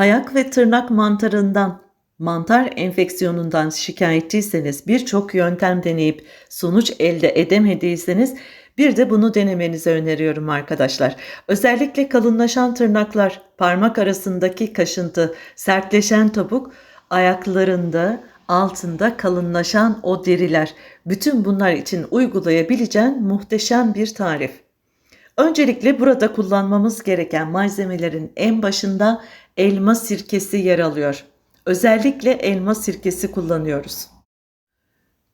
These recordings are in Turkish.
Ayak ve tırnak mantarından, mantar enfeksiyonundan şikayetçiyseniz birçok yöntem deneyip sonuç elde edemediyseniz bir de bunu denemenizi öneriyorum arkadaşlar. Özellikle kalınlaşan tırnaklar, parmak arasındaki kaşıntı, sertleşen topuk, ayaklarında, altında kalınlaşan o deriler. Bütün bunlar için uygulayabileceğin muhteşem bir tarif. Öncelikle burada kullanmamız gereken malzemelerin en başında elma sirkesi yer alıyor. Özellikle elma sirkesi kullanıyoruz.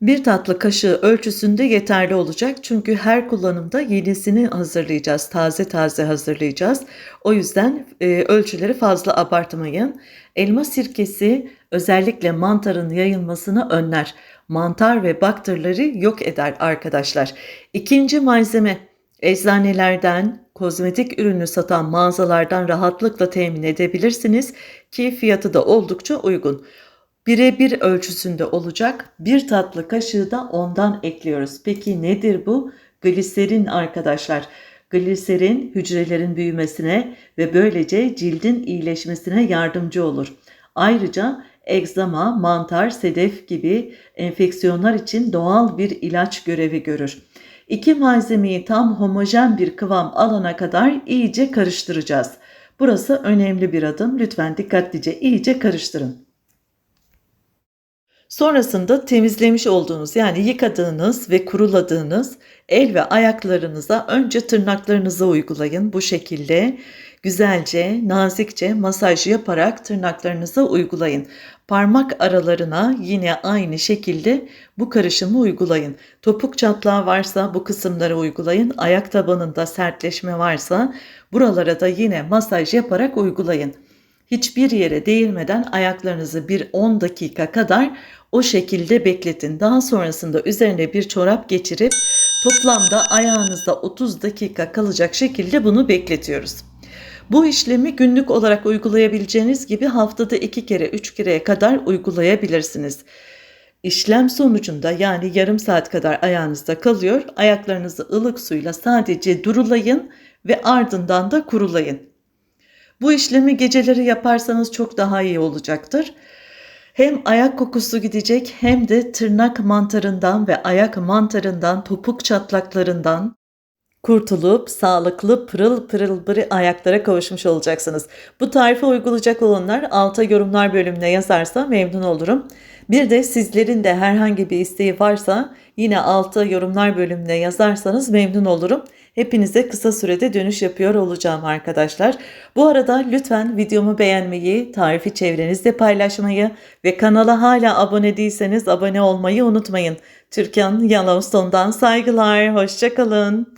Bir tatlı kaşığı ölçüsünde yeterli olacak çünkü her kullanımda yenisini hazırlayacağız. Taze taze hazırlayacağız. O yüzden e, ölçüleri fazla abartmayın. Elma sirkesi özellikle mantarın yayılmasını önler. Mantar ve bakterileri yok eder arkadaşlar. İkinci malzeme eczanelerden, kozmetik ürünü satan mağazalardan rahatlıkla temin edebilirsiniz ki fiyatı da oldukça uygun. Birebir ölçüsünde olacak bir tatlı kaşığı da ondan ekliyoruz. Peki nedir bu? Gliserin arkadaşlar. Gliserin hücrelerin büyümesine ve böylece cildin iyileşmesine yardımcı olur. Ayrıca egzama, mantar, sedef gibi enfeksiyonlar için doğal bir ilaç görevi görür. İki malzemeyi tam homojen bir kıvam alana kadar iyice karıştıracağız. Burası önemli bir adım. Lütfen dikkatlice iyice karıştırın. Sonrasında temizlemiş olduğunuz yani yıkadığınız ve kuruladığınız el ve ayaklarınıza önce tırnaklarınıza uygulayın. Bu şekilde güzelce, nazikçe masaj yaparak tırnaklarınıza uygulayın. Parmak aralarına yine aynı şekilde bu karışımı uygulayın. Topuk çatlağı varsa bu kısımları uygulayın. Ayak tabanında sertleşme varsa buralara da yine masaj yaparak uygulayın. Hiçbir yere değilmeden ayaklarınızı bir 10 dakika kadar o şekilde bekletin. Daha sonrasında üzerine bir çorap geçirip toplamda ayağınızda 30 dakika kalacak şekilde bunu bekletiyoruz. Bu işlemi günlük olarak uygulayabileceğiniz gibi haftada 2 kere 3 kereye kadar uygulayabilirsiniz. İşlem sonucunda yani yarım saat kadar ayağınızda kalıyor. Ayaklarınızı ılık suyla sadece durulayın ve ardından da kurulayın. Bu işlemi geceleri yaparsanız çok daha iyi olacaktır. Hem ayak kokusu gidecek hem de tırnak mantarından ve ayak mantarından, topuk çatlaklarından kurtulup sağlıklı pırıl pırıl bir ayaklara kavuşmuş olacaksınız. Bu tarifi uygulayacak olanlar alta yorumlar bölümüne yazarsa memnun olurum. Bir de sizlerin de herhangi bir isteği varsa yine alta yorumlar bölümüne yazarsanız memnun olurum. Hepinize kısa sürede dönüş yapıyor olacağım arkadaşlar. Bu arada lütfen videomu beğenmeyi, tarifi çevrenizde paylaşmayı ve kanala hala abone değilseniz abone olmayı unutmayın. Türkan Yellowstone'dan saygılar, hoşçakalın.